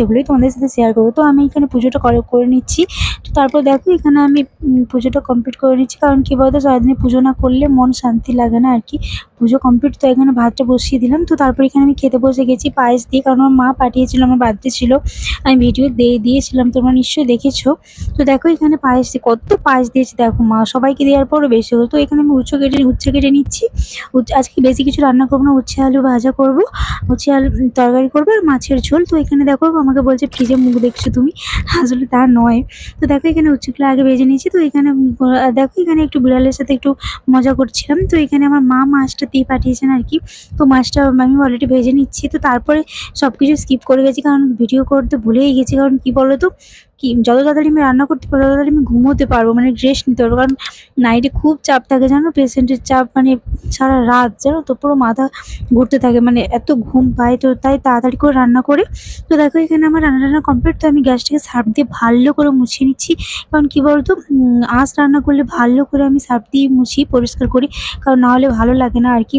সেগুলোই তোমাদের সাথে শেয়ার করব। তো আমি এখানে পুজোটা করে করে নিচ্ছি। তো তারপর দেখো, এখানে আমি পুজোটা কমপ্লিট করে নিচ্ছি। কারণ কী বলতো, সারাদিনে পুজো না করলে মন শান্তি লাগে না আর কি। পুজো কমপ্লিট তো এখানে ভাতটা বসিয়ে দিলাম। তো তারপর এখানে আমি খেতে বসে গেছি, পায়েস দিয়ে। কারণ আমার মা পাঠিয়েছিল, আমার বার্থডে ছিল। আমি ভিডিও দিয়ে দিয়েছিলাম, তোমরা নিশ্চয়ই দেখেছ। তো দেখো, এখানে পায়েস কত পায়েস দিয়েছে। দেখো মা, সবাইকে দেওয়ার পরও বেশি হলো। তো এখানে আমি উচ্ছে কেটে উচ্ছে কেটে নিচ্ছি। আজকে বেশি কিছু রান্না করব না। উচ্ছে আলু ভাজা করব। উচ্ছে আলু তরকারি করব আর মাছের ঝোল। তো এখানে দেখো আমাকে বলছে, ফ্রিজে মুখ দেখছ তুমি? আসলে তা নয়। তো দেখো এখানে উচ্চগুলো আগে ভেজে নিয়েছি, তো এখানে, দেখো এখানে একটু বিড়ালের সাথে একটু মজা করছিলাম। তো এখানে আমার মা মাছটা দিয়ে পাঠিয়েছেন আর কি। তো মাছটা আমি অলরেডি ভেজে নিচ্ছি, তো তারপরে সব কিছু স্কিপ করে গেছি, কারণ ভিডিও করতে ভুলেই গেছি, কারণ কি বলো তো কি, যত তাড়াতাড়ি আমি রান্না করতে পারব, তত তাড়াতাড়ি আমি ঘুমোতে পারব মানে রেস্ট নিতে পারব। কারণ নাইটে খুব চাপ থাকে, জানো? পেশেন্টের চাপ মানে সারা রাত, জানো? তো পুরো মাথা ঘুরতে থাকে মানে এত ঘুম পায়, তো তাই তাড়াতাড়ি করে রান্না করে। তো দেখো, এখানে আমার রান্না টান্না কমপ্লিট তো আমি গ্যাসটাকে সার্ফ দিয়ে ভালো করে মুছিয়ে নিচ্ছি। কারণ কী বলতো? আঁচ রান্না করলে ভালো করে আমি সার্ফ দিয়ে মুছি, পরিষ্কার করি। কারণ নাহলে ভালো লাগে না, আর কি?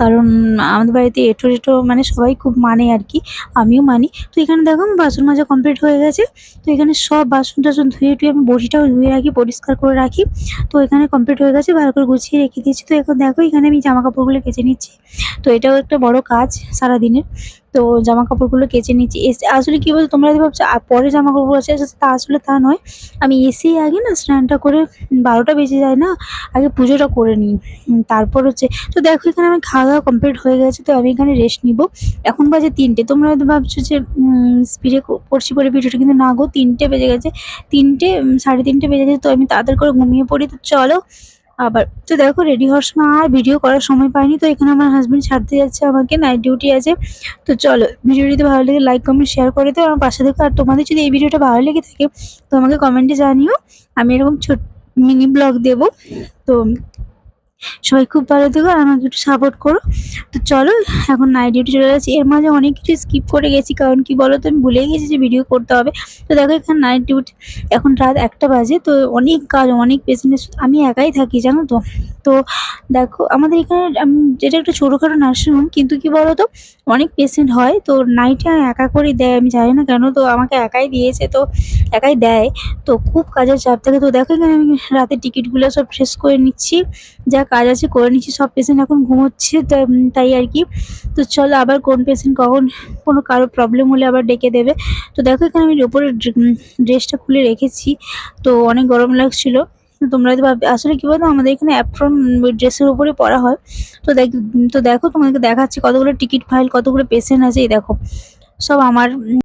কারণ আমাদের বাড়িতে এঁটো এটো মানে সবাই খুব মানে আর কি, আমিও মানি। তো এখানে দেখো বাসন মাজা কমপ্লিট হয়ে গেছে। তো এখানে সব বাসন টাসন ধুয়ে টুয়ে আমি বড়িটাও ধুয়ে রাখি, পরিষ্কার করে রাখি। তো এখানে কমপ্লিট হয়ে গেছে ভালো করে গুছিয়ে রেখে দিয়েছি। তো এখন দেখো এখানে আমি জামা কাপড়গুলো কেচে নিচ্ছি। তো এটাও একটা বড় কাজ সারাদিনের। তো জামা কাপড়গুলো কেচে নিচ্ছি। এসে, আসলে কী বলতো, তোমরা ভাবছ পরে জামা কাপড় আছে তা আসলে তা নয়। আমি এসেই আগে না স্নানটা করে বারোটা বেজে যায় না, আগে পুজোটা করে নিই। তারপর হচ্ছে, তো দেখো এখানে আমার খাওয়া দাওয়া কমপ্লিট হয়ে গেছে, তো আমি এখানে রেস্ট নিব। এখন বাজে তিনটে, তোমরা হয়তো ভাবছ যে স্পিডে করছি করে ভিডিওটা, কিন্তু না গো, তিনটে বেজে গেছে। তিনটে সাড়ে তিনটে বেজে গেছে, তো আমি তাড়াতাড়ি করে ঘুমিয়ে পড়ি, তো চলো। আবার, তো দেখো রেডি হওয়ার সময় আর ভিডিও করার সময় পাইনি, তো এখানে আমার হাজব্যান্ড ছাড়তে যাচ্ছে, আমাকে নাইট ডিউটি আছে। তো চলো, ভিডিওটি ভালো লেগে লাইক কমেন্ট শেয়ার করে দিও। আমার পাশে দেখো, আর তোমাদের যদি এই ভিডিওটা ভালো লেগে থাকে, তো আমাকে কমেন্টে জানিও। আমি এরকম ছোট মিনি ব্লগ দেবো। তো সবাই খুব ভালো থেকো আর আমাকে একটু সাপোর্ট করো। তো চলো, এখন নাইট ডিউটি চলে যাচ্ছি। এর মাঝে অনেক কিছু স্কিপ করে গেছি, কারণ কি বলো তো আমি ভুলে গেছি যে ভিডিও করতে হবে। তো দেখো এখানে নাইট ডিউটি এখন রাত একটা বাজে, তো অনেক কাজ, অনেক পেশেন্টের আমি একাই থাকি, জানো তো। তো দেখো, আমাদের এখানে যেটা একটা ছোটোখাটো নার্সিংহোম কিন্তু কি বলো তো অনেক পেশেন্ট হয়, তো নাইটে একা করে দেয়, আমি জানি না কেন, তো আমাকে একাই দিয়েছে, তো একাই দেয়। তো খুব কাজের চাপ থাকে। তো দেখো এখানে আমি রাতের টিকিটগুলো সব শেষ করে নিচ্ছি। যা কাজ আছে, করে নিচ্ছি, সব পেশেন্ট এখন ঘুমোচ্ছে, তাই আর কি। তো চলো আবার কোন পেশেন্ট কখন কোনো কারও প্রবলেম হলে আবার ডেকে দেবে। তো দেখো এখানে আমি ওপরে ড্রেসটা খুলে রেখেছি। তো অনেক গরম লাগছিল। তোমরা হয়তো আসলে কী বলতো, আমাদের এখানে অ্যাপ্রন ড্রেসের উপরে পরা হয়। তো দেখ তো দেখো তোমাকে দেখাচ্ছি কতগুলো টিকিট ফাইল কতগুলো পেশেন্ট আছে, এই দেখো। সব আমার